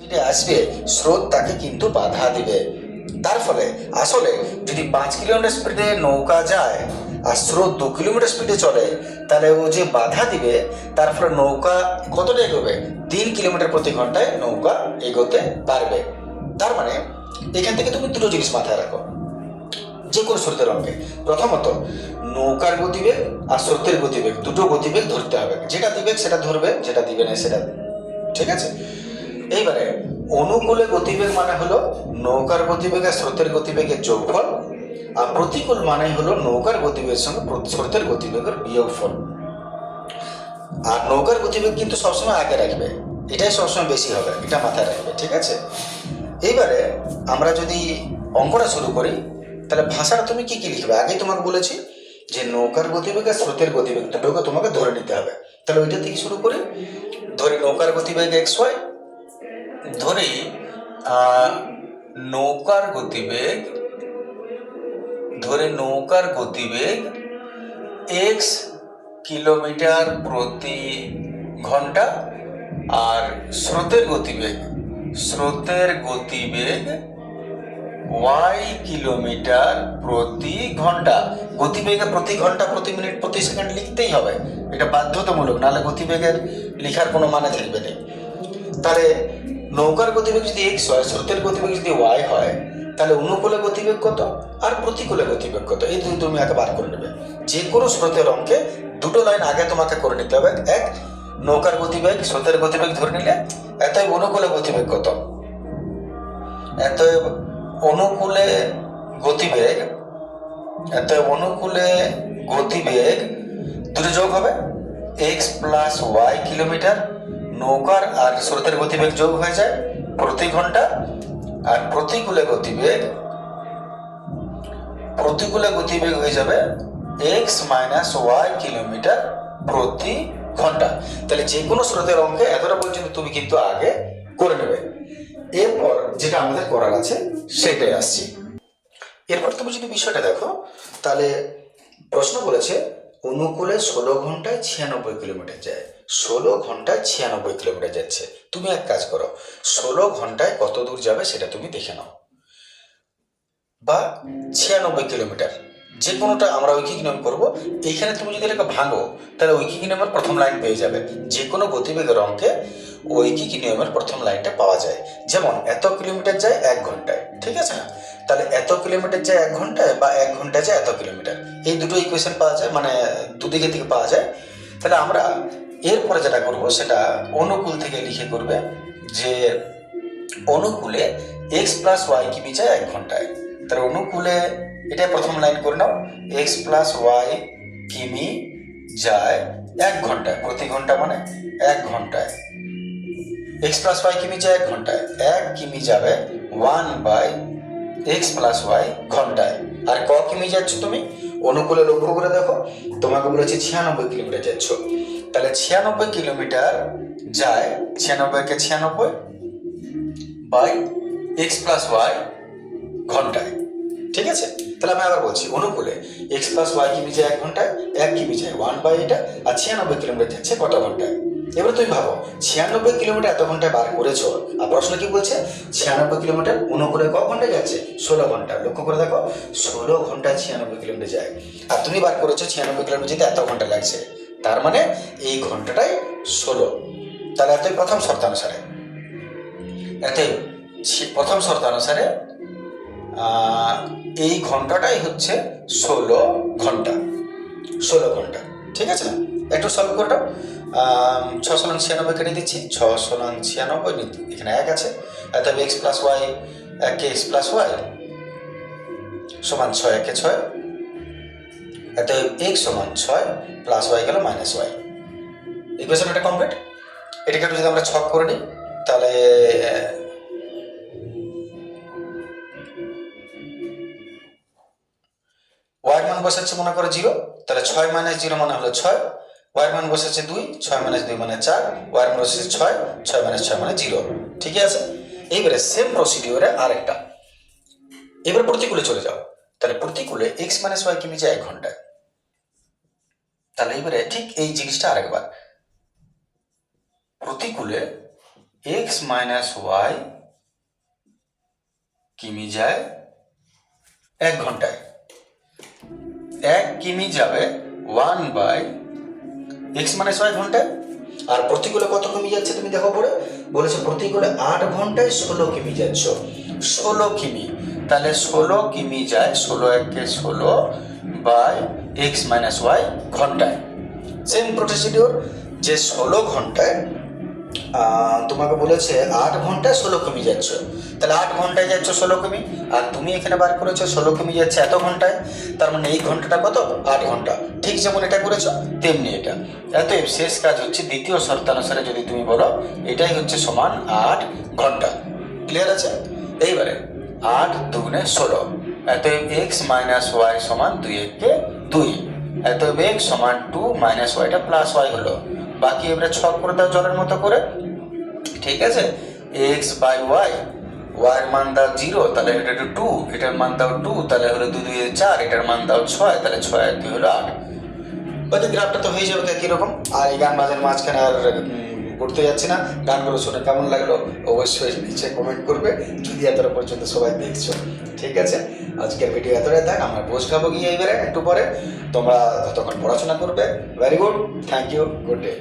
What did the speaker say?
স্পিডে আসবে, স্রোত তাকে কিন্তু বাধা দিবে। তার ফলে, আসলে, যদি পাঁচ কিলোমিটার স্পিডে নৌকা যায় আর স্রোত দু কিলোমিটার স্পিডে চলে, তাহলে ও যে বাধা দিবে, তার ফলে নৌকা কতটা এগোবে? তিন কিলোমিটার প্রতি ঘন্টায় নৌকা এগোতে পারবে। তার মানে এখান থেকে তুমি দুটো জিনিস মাথায় রাখো। যে কোনো স্রোতের অঙ্কে প্রথমত, নৌকার গতিবেগ আর স্রোতের গতিবেগ, দুটো গতিবেগ ধরতে হবে। যেটা দিবে সেটা ধরবে, যেটা দিবে না সেটা ঠিক আছে? এইবারে অনুকূলে গতিবেগ মানে হলো নৌকার গতিবেগ স্রোতের গতিবেগের যোগফল। আর প্রতিকূল মানে হলো নৌকার গতিবেগের সঙ্গে স্রোতের গতিবেগের বিয়োগফল। আর নৌকার গতিবেগ কিন্তু সবসময় আগে রাখবে। এটাই সবসময় বেশি হবে, এটা মাথায় রাখবে, ঠিক আছে? এইবারে আমরা যদি অঙ্কটা শুরু করি, তাহলে ভাষাটা তুমি কি কি লিখবে? আগে তোমাকে বলেছি যে নৌকার গতিবেগ আর স্রোতের গতিবেগ দুটোকে তোমাকে ধরে নিতে হবে। তাহলে ওইটা থেকে শুরু করি। ধরি নৌকার গতিবেগ এক্স ওয়াই ধরি নৌকার গতিবেগ, ধরে নৌকার গতিবেগ এক্স কিলোমিটার প্রতি ঘণ্টা আর স্রোতের গতিবেগ। স্রোতের গতিবেগ ওয়াই কিলোমিটার প্রতি ঘণ্টা। গতিবেগে প্রতি ঘণ্টা, প্রতি মিনিট, প্রতি সেকেন্ড লিখতেই হবে। এটা বাধ্যতামূলক, নাহলে গতিবেগের লেখার কোনো মানে থাকবে না। তাহলে নৌকার গতিবেগ যদি এক্স হয়, স্রোতের গতিবেগ যদি ওয়াই হয়, তাহলে অনুকূলে গতিবেগ কত? আর প্রতিকূলে গতিবেগ কত? এই দুই তুমি আগে বার করে নেবে। যে কোনো স্রোতের অঙ্কে দুটো লাইন আগে তোমাকে করে নিতে হবে। এক, নৌকার গতিবেগ, স্রোতের গতিবেগ ধরে নিলে এতই অনুকূলে গতিবেগ কত? এত অনুকূলে গতিবেগ এত অনুকূলে গতিবেগ দুটো যোগ হবে। এক্স প্লাস ওয়াই কিলোমিটার নৌকার আর স্রোতের গতিবেগ যোগ হয়ে যায় প্রতি ঘণ্টা। আর প্রতিকূলে গতিবেগ প্রতিকূলে গতিবেগ হয়ে যাবে এক্স মাইনাস ওয়াই কিলোমিটার প্রতি ঘণ্টা। তাহলে যে কোনো স্রোতের অঙ্কে এতটা পর্যন্ত তুমি কিন্তু আগে করে নেবে। এরপর যেটা আমাদের করার আছে, সেটাই আসছি। এরপর তুমি যদি বিষয়টা দেখো, তাহলে প্রশ্ন বলেছে অনুকূলে ষোলো ঘন্টায় ছিয়ানব্বই কিলোমিটার যায়। ষোলো ঘন্টায় ছিয়ানব্বই কিলোমিটার যাচ্ছে। তুমি এক কাজ করো, ষোলো ঘন্টায় কত দূর যাবে সেটা তুমি দেখে নাও। বা ছিয়ানব্বই কিলোমিটার যে কোনোটা আমরা ঐকিক নিয়ম করব, এইখানে তুমি যদি এটাকে ভাঙো, তাহলে ঐকিক নিয়মের প্রথম লাইন পেয়ে যাবে। যে কোনো গতিবেগের অঙ্কে ঐকিক নিয়মের প্রথম লাইনটা পাওয়া যায়। যেমন, এত কিলোমিটার যায় এক ঘন্টায়, ঠিক আছে? না তাহলে এত কিলোমিটার যায় এক ঘন্টায় বা এক ঘন্টায় যায় এত কিলোমিটার, এই দুটো ইকুয়েশন পাওয়া যায় মানে দুদিকে থেকে পাওয়া যায়। তাহলে আমরা এরপরে যেটা করব, সেটা অনুকূল থেকে লিখে করবে যে, অনুকূলে এক্স প্লাস ওয়াই কিমি যায় এক ঘন্টায়। তাহলে অনুকূলে এটা প্রথম লাইন করে নাও। এক্স প্লাস ওয়াই কিমি যায় এক ঘন্টায়। প্রতি ঘণ্টা মানে এক ঘন্টায়। এক্স প্লাস ওয়াই কিমি যায় এক ঘন্টায়। এক কিমি যাবে one by x plus y ঘন্টায়। আর ক কিমি যাচ্ছ তুমি? অনুকূলে লক্ষ্য করে দেখো, তোমাকে বলেছি ছিয়ানব্বই কিলোমিটার যাচ্ছ। তাহলে ছিয়ানব্বই কিলোমিটার যায় ছিয়ানব্বইকে ছিয়ানব্বই? বাই এক্স প্লাস ওয়াই ঘন্টায়। ঠিক আছে? তাহলে আমি আবার বলছি, অনুকূলে এক্স প্লাস ওয়াই কিমি যায় এক ঘন্টায়? এক কিমি যায় ওয়ান বাই এটা, আর ছিয়ানব্বই কিলোমিটার যাচ্ছে কত ঘন্টায়? এবার তুমি ভাবো, ছিয়ানব্বই কিলোমিটার এত ঘন্টায় বার করেছ? আর প্রশ্ন কি বলছে? ছিয়ানব্বই কিলোমিটার অনুকূলে ক ঘন্টায় যাচ্ছে? ষোলো ঘণ্টা। লক্ষ্য করে দেখো, ষোলো ঘণ্টা ছিয়ানব্বই কিলোমিটার যায়। আর তুমি বার করেছ ছিয়ানব্বই কিলোমিটার যেতে এত ঘণ্টা লাগছে। তার মানে এই ঘন্টাটাই ষোলো। তাহলে এতই প্রথম শর্তানুসারে। এতই। প্রথম শর্তানুসারে এই ঘন্টাটাই হচ্ছে ষোলো ঘণ্টা। ষোলো ঘণ্টা, ঠিক আছে? একটু সলভ করে ছ সলাং ছিয়ানব্বই কেটে দিচ্ছি ছ সলাং ছিয়ানব্বই নি- এখানে এক আছে। অর্থাৎ এক্স প্লাস ওয়াই এক এক্স প্লাস ওয়াই সমান ছয়, একে ছয়। অর্থাৎ এক্স সমান ছয় প্লাস ওয়াই গেল মাইনাস ওয়াই ইকুয়েশন এটা কমপ্লিট এটাকে একটু যদি আমরা ছক করে নিই, তাহলে বসাচ্ছে মনে করো জিরো, তাহলে ছয় মাইনাস জিরো মানে হলো ছয় ওয়াই মান বসাচ্ছে দুই, ছয় মাইনাস দুই মানে চার ওয়াই মান বসেছে ছয় ছয় মাইনাস ছয় মানে জিরো। ঠিকই আছে? এইবারে সেম প্রসিডিওরে আরেকটা। এবার প্রতিকূলে চলে যাও। তাহলে প্রতিকূলে এক্স মাইনাস ওয়াই কিমি যায় এক ঘন্টায়। তাহলে এবারে ঠিক এই জিনিসটা আরেকবার। প্রতিকূলে এক্স মাইনাস ওয়াই কিমি যায় এক ঘন্টায়। এক কিমি যাবে one by x minus y ঘন্টায়। আর প্রতিকূলে কত কিমি যাচ্ছে তুমি দেখো পরে বলেছে প্রতিকূলে আট ঘন্টায় ষোলো কিমি যাচ্ছ। ষোলো কিমি। তাহলে ষোলো কিমি যায় ষোলো একে ষোলো বাই এক্স মাইনাস ওয়াই ঘন্টায়। সেম প্রসিডিওর যে ষোলো ঘন্টায় তোমাকে বলেছে আট ঘন্টায় ষোলো কিমি যাচ্ছ। তাহলে আট ঘন্টায় যাচ্ছ ষোলো কিমি, আর তুমি এখানে বার করেছ ষোলো কিমি যাচ্ছে এত ঘন্টায়, তার মানে এই ঘন্টাটা কত? আট ঘণ্টা। ঠিক যেমন এটা করেছ, তেমনি এটা। এত শেষ কাজ হচ্ছে দ্বিতীয় শর্তানুসারে যদি তুমি বলো, এটাই হচ্ছে সমান আট ঘণ্টা। ক্লিয়ার আছে? এইবারে, আট দুগুণে ষোলো। এত এক্স মাইনাস ওয়াই সমান দুই একে দুই। এত এক্স সমান টু মাইনাস ওয়াইটা প্লাস ওয়াই হলো। বাকি এবারে ছক করে দাও জলের মতো করে। ঠিক আছে? এক্স বাই ওয়াই ওয়াইয়ের মান দাও জিরো তাহলে এটা একটু টু এটার মান দাও টু তাহলে হলো দু দুই, চার, এটার মান দাও ছয়, তাহলে ছয় দুই হলো আট। ওই গ্রাফটা তো হয়ে যাবে কীরকম আর এই গান বাজার মাঝখানে আর করতে যাচ্ছি না। গানগুলো শুনে। কেমন লাগল অবশ্যই নিচে কমেন্ট করবে। যদি এতটা পর্যন্ত সবাই দেখছ, ঠিক আছে? আজকের ভিডিও এতটাই থাক। আমরা বোঝ খাব গিয়ে এইবারে একটু পরে। তোমরা ততক্ষণ পড়াশোনা করবে। Very good thank you good day